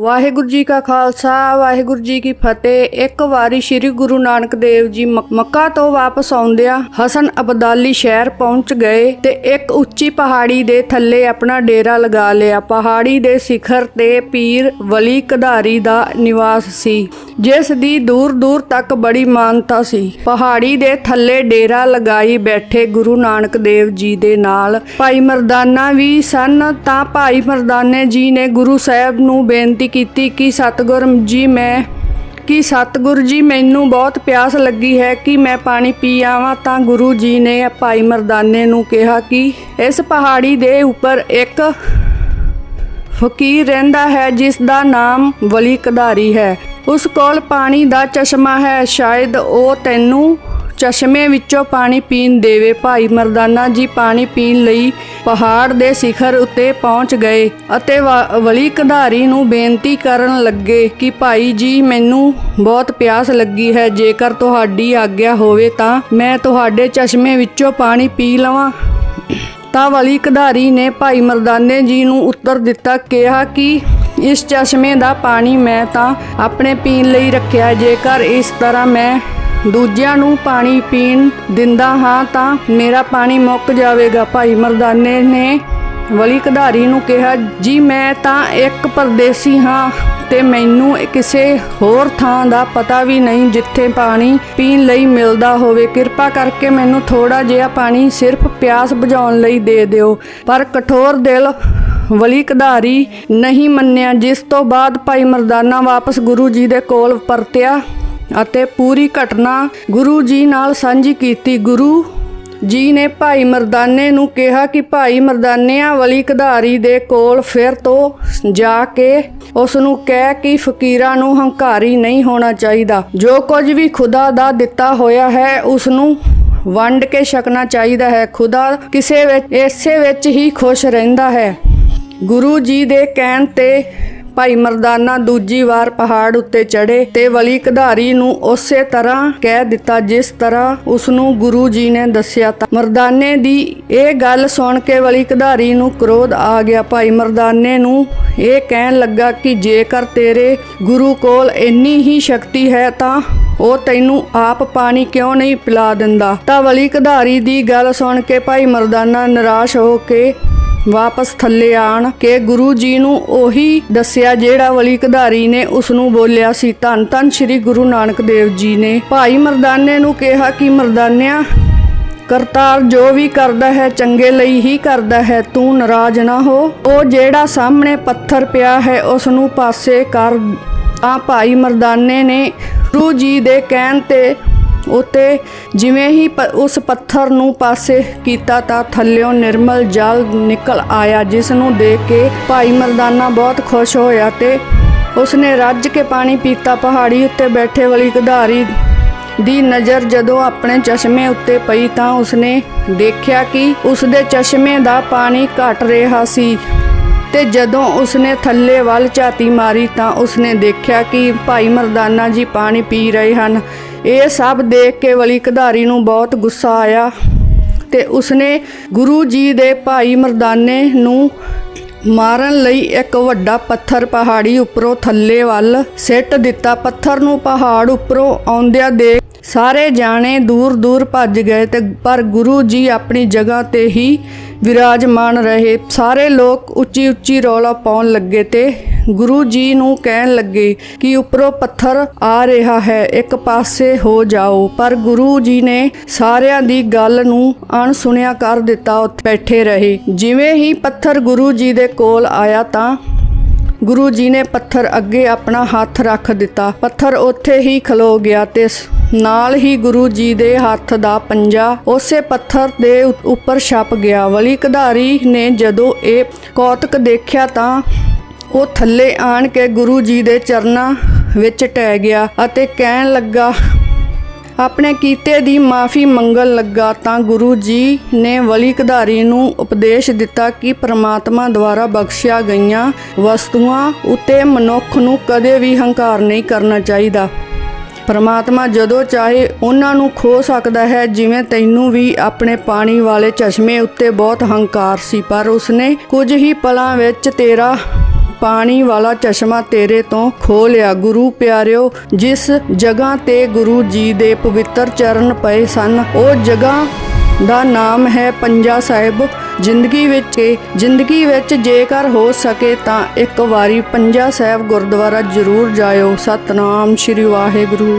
ਵਾਹਿਗੁਰੂ ਜੀ ਕਾ ਖਾਲਸਾ, ਵਾਹਿਗੁਰੂ ਜੀ ਕੀ ਫਤਿਹ। ਇੱਕ ਵਾਰੀ ਸ੍ਰੀ ਗੁਰੂ ਨਾਨਕ ਦੇਵ ਜੀ ਮਕ- ਮੱਕਾ ਤੋਂ ਵਾਪਸ ਆਉਂਦਿਆਂ ਹਸਨ ਅਬਦਾਲੀ ਸ਼ਹਿਰ ਪਹੁੰਚ ਗਏ ਤੇ ਇੱਕ ਉੱਚੀ ਪਹਾੜੀ ਦੇ ਥੱਲੇ ਆਪਣਾ ਡੇਰਾ ਲਗਾ ਲਿਆ। ਪਹਾੜੀ ਦੇ ਸਿਖਰ ਤੇ ਪੀਰ ਵਲੀ ਕਧਾਰੀ ਦਾ ਨਿਵਾਸ ਸੀ, ਜਿਸ ਦੀ ਦੂਰ ਦੂਰ ਤੱਕ ਬੜੀ ਮਾਨਤਾ ਸੀ। ਪਹਾੜੀ ਦੇ ਥੱਲੇ ਡੇਰਾ ਲਗਾਈ ਬੈਠੇ ਗੁਰੂ ਨਾਨਕ ਦੇਵ ਜੀ ਦੇ ਨਾਲ। ਭਾਈ ਮਰਦਾਨਾ ਵੀ ਸਨ, ਤਾਂ ਭਾਈ ਮਰਦਾਨੇ ਜੀ ਨੇ ਗੁਰੂ ਸਾਹਿਬ ਨੂੰ ਬੇਨਤੀ ਕੀਤੀ ਕਿ ਸਤਿਗੁਰ ਜੀ, ਮੈਂ, ਕਿ ਸਤਿਗੁਰੂ ਜੀ, ਮੈਨੂੰ ਬਹੁਤ ਪਿਆਸ ਲੱਗੀ ਹੈ ਕਿ ਮੈਂ ਪਾਣੀ ਪੀ ਆਵਾਂ, ਤਾਂ ਗੁਰੂ ਜੀ ਨੇ ਭਾਈ ਮਰਦਾਨੇ ਨੂੰ ਕਿਹਾ ਕਿ ਇਸ ਪਹਾੜੀ ਦੇ ਉੱਪਰ ਇੱਕ ਫਕੀਰ ਰਹਿੰਦਾ ਹੈ, ਜਿਸ ਦਾ ਨਾਮ ਵਲੀ ਕਧਾਰੀ ਹੈ। ਉਸ ਕੋਲ ਪਾਣੀ ਦਾ ਚਸ਼ਮਾ ਹੈ, ਸ਼ਾਇਦ ਉਹ ਤੈਨੂੰ ਚਸ਼ਮੇ ਵਿੱਚੋਂ ਪਾਣੀ ਪੀਣ ਦੇਵੇ। ਭਾਈ ਮਰਦਾਨਾ ਜੀ, ਪਾਣੀ ਪੀਣ ਲਈ ਪਹਾੜ ਦੇ ਸਿਖਰ ਉੱਤੇ ਪਹੁੰਚ ਗਏ ਅਤੇ ਵਲੀ ਕਧਾਰੀ ਨੂੰ ਬੇਨਤੀ ਕਰਨ ਲੱਗੇ ਕਿ ਭਾਈ ਜੀ, ਮੈਨੂੰ ਬਹੁਤ ਪਿਆਸ ਲੱਗੀ ਹੈ, ਜੇਕਰ ਤੁਹਾਡੀ ਆਗਿਆ ਹੋਵੇ ਤਾਂ ਮੈਂ ਤੁਹਾਡੇ ਚਸ਼ਮੇ ਵਿੱਚੋਂ ਪਾਣੀ ਪੀ ਲਵਾਂ। ਤਾਂ ਵਲੀ ਕਧਾਰੀ ਨੇ ਭਾਈ ਮਰਦਾਨੇ ਜੀ ਨੂੰ ਉੱਤਰ ਦਿੱਤਾ, ਕਿਹਾ ਕਿ ਇਸ ਚਸ਼ਮੇ ਦਾ ਪਾਣੀ ਮੈਂ ਤਾਂ ਆਪਣੇ ਪੀਣ ਲਈ ਰੱਖਿਆ, ਜੇਕਰ ਇਸ ਤਰ੍ਹਾਂ ਮੈਂ ਦੂਜਿਆਂ ਨੂੰ ਪਾਣੀ ਪੀਣ ਦਿੰਦਾ ਹਾਂ ਤਾਂ ਮੇਰਾ ਪਾਣੀ ਮੁੱਕ ਜਾਵੇਗਾ। ਭਾਈ ਮਰਦਾਨੇ ਨੇ ਵਲੀ ਕਧਾਰੀ ਨੂੰ ਕਿਹਾ, ਜੀ, ਮੈਂ ਤਾਂ ਇੱਕ ਪਰਦੇਸੀ ਹਾਂ ਤੇ ਮੈਨੂੰ ਕਿਸੇ ਹੋਰ ਥਾਂ ਦਾ ਪਤਾ ਵੀ ਨਹੀਂ ਜਿੱਥੇ ਪਾਣੀ ਪੀਣ ਲਈ ਮਿਲਦਾ ਹੋਵੇ। ਕਿਰਪਾ ਕਰਕੇ ਮੈਨੂੰ ਥੋੜਾ ਜਿਹਾ ਪਾਣੀ ਸਿਰਫ ਪਿਆਸ ਬੁਝਾਉਣ ਲਈ ਦੇ ਦਿਓ। ਪਰ ਕਠੋਰ ਦਿਲ ਵਲੀ ਕਧਾਰੀ ਨਹੀਂ ਮੰਨਿਆ, ਜਿਸ ਤੋਂ ਬਾਅਦ ਭਾਈ ਮਰਦਾਨਾ ਵਾਪਸ ਗੁਰੂ ਜੀ ਦੇ ਕੋਲ ਪਰਤਿਆ। ਅਤੇ ਪੂਰੀ ਘਟਨਾ ਗੁਰੂ ਜੀ ਨਾਲ ਸਾਂਝੀ ਕੀਤੀ। ਗੁਰੂ ਜੀ ਨੇ ਭਾਈ ਮਰਦਾਨੇ ਨੂੰ ਕਿਹਾ ਕਿ ਭਾਈ ਮਰਦਾਨਿਆਂ ਵਲੀ ਕਧਾਰੀ ਦੇ ਕੋਲ ਫਿਰ ਤੋਂ ਜਾ ਕੇ ਉਸ ਨੂੰ ਕਹਿ ਕਿ ਫਕੀਰਾਂ ਨੂੰ ਹੰਕਾਰੀ ਨਹੀਂ ਹੋਣਾ ਚਾਹੀਦਾ। ਜੋ ਕੁਝ ਵੀ ਖੁਦਾ ਦਾ ਦਿੱਤਾ ਹੋਇਆ ਹੈ ਉਸ ਨੂੰ ਵੰਡ ਕੇ ਛਕਣਾ ਚਾਹੀਦਾ ਹੈ। ਖੁਦਾ ਕਿਸੇ ਵਿੱਚ, ਇਸੇ ਵਿੱਚ ਹੀ ਖੁਸ਼ ਰਹਿੰਦਾ ਹੈ। ਗੁਰੂ ਜੀ ਦੇ ਕਹਿਣ ਤੇ ਭਾਈ ਮਰਦਾਨਾ ਦੂਜੀ ਵਾਰ ਪਹਾੜ ਉੱਤੇ ਚੜੇ ਤੇ ਵਲੀ ਕਧਾਰੀ ਨੂੰ ਉਸੇ ਤਰ੍ਹਾਂ ਕਹਿ ਦਿੱਤਾ ਜਿਸ ਤਰ੍ਹਾਂ ਉਸ ਨੂੰ ਗੁਰੂ ਜੀ ਨੇ ਦੱਸਿਆ ਤਾਂ। ਮਰਦਾਨੇ ਦੀ ਇਹ ਗੱਲ ਸੁਣ ਕੇ ਵਲੀ ਕਧਾਰੀ ਨੂੰ ਕ੍ਰੋਧ ਆ ਗਿਆ। ਭਾਈ ਮਰਦਾਨੇ ਨੂੰ ਇਹ ਕਹਿਣ ਲੱਗਾ ਕਿ ਜੇਕਰ ਤੇਰੇ ਗੁਰੂ ਕੋਲ ਇੰਨੀ ਹੀ ਸ਼ਕਤੀ ਹੈ ਤਾਂ ਉਹ ਤੈਨੂੰ ਆਪ ਪਾਣੀ ਕਿਉਂ ਨਹੀਂ ਪਿਲਾ ਦਿੰਦਾ? ਤਾਂ ਵਲੀ ਕਧਾਰੀ ਦੀ ਗੱਲ ਸੁਣ ਕੇ ਭਾਈ ਮਰਦਾਨਾ ਨਿਰਾਸ਼ ਹੋ ਕੇ ਵਾਪਸ ਥੱਲੇ ਆਣ ਕੇ ਗੁਰੂ ਜੀ ਨੂੰ ਉਹੀ ਦੱਸਿਆ ਜਿਹੜਾ ਵਲੀ ਕਧਾਰੀ ਨੇ ਉਸ ਨੂੰ ਬੋਲਿਆ ਸੀ, ਧੰਨ ਧੰਨ ਸ੍ਰੀ ਗੁਰੂ ਨਾਨਕ ਦੇਵ ਜੀ ਨੇ। ਭਾਈ ਮਰਦਾਨੇ ਨੂੰ ਕਿਹਾ ਕਿ ਮਰਦਾਨਿਆਂ, ਕਰਤਾਰ ਜੋ ਵੀ ਕਰਦਾ ਹੈ, ਚੰਗੇ ਲਈ ਹੀ ਕਰਦਾ ਹੈ, ਤੂੰ ਨਾਰਾਜ਼ ਨਾ ਹੋ। ਉਹ ਜਿਹੜਾ ਸਾਹਮਣੇ ਪੱਥਰ ਪਿਆ ਹੈ ਉਸ ਨੂੰ ਪਾਸੇ ਕਰ। ਤਾਂ ਭਾਈ ਮਰਦਾਨੇ ਨੇ ਗੁਰੂ ਜੀ ਦੇ ਕਹਿਣ ਤੇ ਉਤੇ ਜਿਵੇਂ ਹੀ ਉਸ ਪੱਥਰ ਨੂੰ ਪਾਸੇ ਕੀਤਾ ਤਾਂ ਥੱਲਿਓਂ ਨਿਰਮਲ ਜਲ ਨਿਕਲ ਆਇਆ, ਜਿਸ ਨੂੰ ਦੇਖ ਕੇ ਭਾਈ ਮਰਦਾਨਾ ਬਹੁਤ ਖੁਸ਼ ਹੋਇਆ ਤੇ ਉਸਨੇ ਰੱਜ ਕੇ ਪਾਣੀ ਪੀਤਾ। ਪਹਾੜੀ ਉੱਤੇ ਬੈਠੇ ਵਾਲੀ ਗਧਾਰੀ ਦੀ ਨਜ਼ਰ ਜਦੋਂ ਆਪਣੇ ਚਸ਼ਮੇ ਉੱਤੇ ਪਈ ਤਾਂ ਉਸਨੇ ਦੇਖਿਆ ਕਿ ਉਸਦੇ ਚਸ਼ਮੇ ਦਾ ਪਾਣੀ ਘਟ ਰਿਹਾ ਸੀ ਤੇ ਜਦੋਂ ਉਸਨੇ ਥੱਲੇ ਵੱਲ ਝਾਤੀ ਮਾਰੀ ਤਾਂ ਉਸਨੇ ਦੇਖਿਆ ਕਿ ਭਾਈ ਮਰਦਾਨਾ ਜੀ ਪਾਣੀ ਪੀ ਰਹੇ ਹਨ। ਇਹ ਸਭ ਦੇਖ ਕੇ ਵਲੀ ਕਧਾਰੀ ਨੂੰ ਬਹੁਤ ਗੁੱਸਾ ਆਇਆ ਤੇ ਉਸਨੇ ਗੁਰੂ ਜੀ ਦੇ ਭਾਈ ਮਰਦਾਨੇ ਨੂੰ ਮਾਰਨ ਲਈ ਇੱਕ ਵੱਡਾ ਪੱਥਰ ਪਹਾੜੀ ਉੱਪਰੋਂ ਥੱਲੇ ਵੱਲ ਸਿੱਟ ਦਿੱਤਾ। ਪੱਥਰ ਨੂੰ ਪਹਾੜ ਉੱਪਰੋਂ ਆਉਂਦਿਆਂ ਦੇ ਸਾਰੇ ਜਾਣੇ ਦੂਰ ਦੂਰ ਭੱਜ ਗਏ ਤੇ ਪਰ ਗੁਰੂ ਜੀ ਆਪਣੀ ਜਗ੍ਹਾ ਤੇ ਹੀ ਵਿਰਾਜਮਾਨ ਰਹੇ। ਸਾਰੇ ਲੋਕ ਉੱਚੀ ਉੱਚੀ ਰੌਲਾ ਪਾਉਣ ਲੱਗੇ ਤੇ ਗੁਰੂ ਜੀ ਨੂੰ ਕਹਿਣ ਲੱਗੇ ਕਿ ਉੱਪਰੋਂ ਪੱਥਰ ਆ ਰਿਹਾ ਹੈ, ਇੱਕ ਪਾਸੇ ਹੋ ਜਾਓ। ਪਰ ਗੁਰੂ ਜੀ ਨੇ ਸਾਰਿਆਂ ਦੀ ਗੱਲ ਨੂੰ ਅਣਸੁਣਿਆ ਕਰ ਦਿੱਤਾ, ਉੱਥੇ ਬੈਠੇ ਰਹੇ। ਜਿਵੇਂ ਹੀ ਪੱਥਰ ਗੁਰੂ ਜੀ ਦੇ ਕੋਲ ਆਇਆ ਤਾਂ ਗੁਰੂ ਜੀ ਨੇ ਪੱਥਰ ਅੱਗੇ ਆਪਣਾ ਹੱਥ ਰੱਖ ਦਿੱਤਾ। ਪੱਥਰ ਉੱਥੇ ਹੀ ਖਲੋ ਗਿਆ ਤੇ ਨਾਲ ਹੀ ਗੁਰੂ ਜੀ ਦੇ ਹੱਥ ਦਾ ਪੰਜਾ ਉਸੇ ਪੱਥਰ ਦੇ ਉੱਪਰ ਛਪ ਗਿਆ। ਵਲੀ ਕਧਾਰੀ ਨੇ ਜਦੋਂ ਇਹ ਕੌਤਕ ਦੇਖਿਆ ਤਾਂ ਉਹ ਥੱਲੇ ਆਣ ਕੇ ਗੁਰੂ ਜੀ ਦੇ ਚਰਨਾਂ ਵਿੱਚ ਟਹਿ ਗਿਆ ਅਤੇ ਕਹਿਣ ਲੱਗਾ, ਆਪਣੇ ਕੀਤੇ ਦੀ ਮਾਫੀ ਮੰਗਣ ਲੱਗਾ ਤਾਂ ਗੁਰੂ ਜੀ ਨੇ ਵਲੀ ਕਧਾਰੀ ਨੂੰ ਉਪਦੇਸ਼ ਦਿੱਤਾ ਕਿ ਪ੍ਰਮਾਤਮਾ ਦੁਆਰਾ ਬਖਸ਼ਿਆ ਗਈਆਂ ਵਸਤੂਆਂ ਉਤੇ ਮਨੁੱਖ ਨੂੰ ਕਦੇ ਵੀ ਹੰਕਾਰ ਨਹੀਂ ਕਰਨਾ ਚਾਹੀਦਾ। ਪਰਮਾਤਮਾ ਜਦੋਂ ਚਾਹੇ ਉਹਨਾਂ ਨੂੰ ਖੋ ਸਕਦਾ ਹੈ, ਜਿਵੇਂ ਤੈਨੂੰ ਵੀ ਆਪਣੇ ਪਾਣੀ ਵਾਲੇ ਚਸ਼ਮੇ ਉੱਤੇ ਬਹੁਤ ਹੰਕਾਰ ਸੀ, ਪਰ ਉਸਨੇ ਕੁਝ ਹੀ ਪਲਾਂ ਵਿੱਚ ਤੇਰਾ ਪਾਣੀ ਵਾਲਾ ਚਸ਼ਮਾ ਤੇਰੇ ਤੋਂ ਖੋ ਲਿਆ। ਗੁਰੂ ਪਿਆਰਿਓ, ਜਿਸ ਜਗ੍ਹਾ ਤੇ ਗੁਰੂ ਜੀ ਦੇ ਪਵਿੱਤਰ ਚਰਨ ਪਏ ਸਨ, ਉਹ ਜਗ੍ਹਾ ਦਾ ਨਾਮ ਹੈ ਪੰਜਾ ਸਾਹਿਬ। ਜ਼ਿੰਦਗੀ ਵਿੱਚ ਜ਼ਿੰਦਗੀ ਵਿੱਚ ਜੇਕਰ ਹੋ ਸਕੇ ਤਾਂ ਇੱਕ ਵਾਰੀ ਪੰਜਾ ਸਾਹਿਬ ਗੁਰਦੁਆਰਾ ਜ਼ਰੂਰ ਜਾਇਓ। ਸਤਨਾਮ ਸ੍ਰੀ ਵਾਹਿਗੁਰੂ।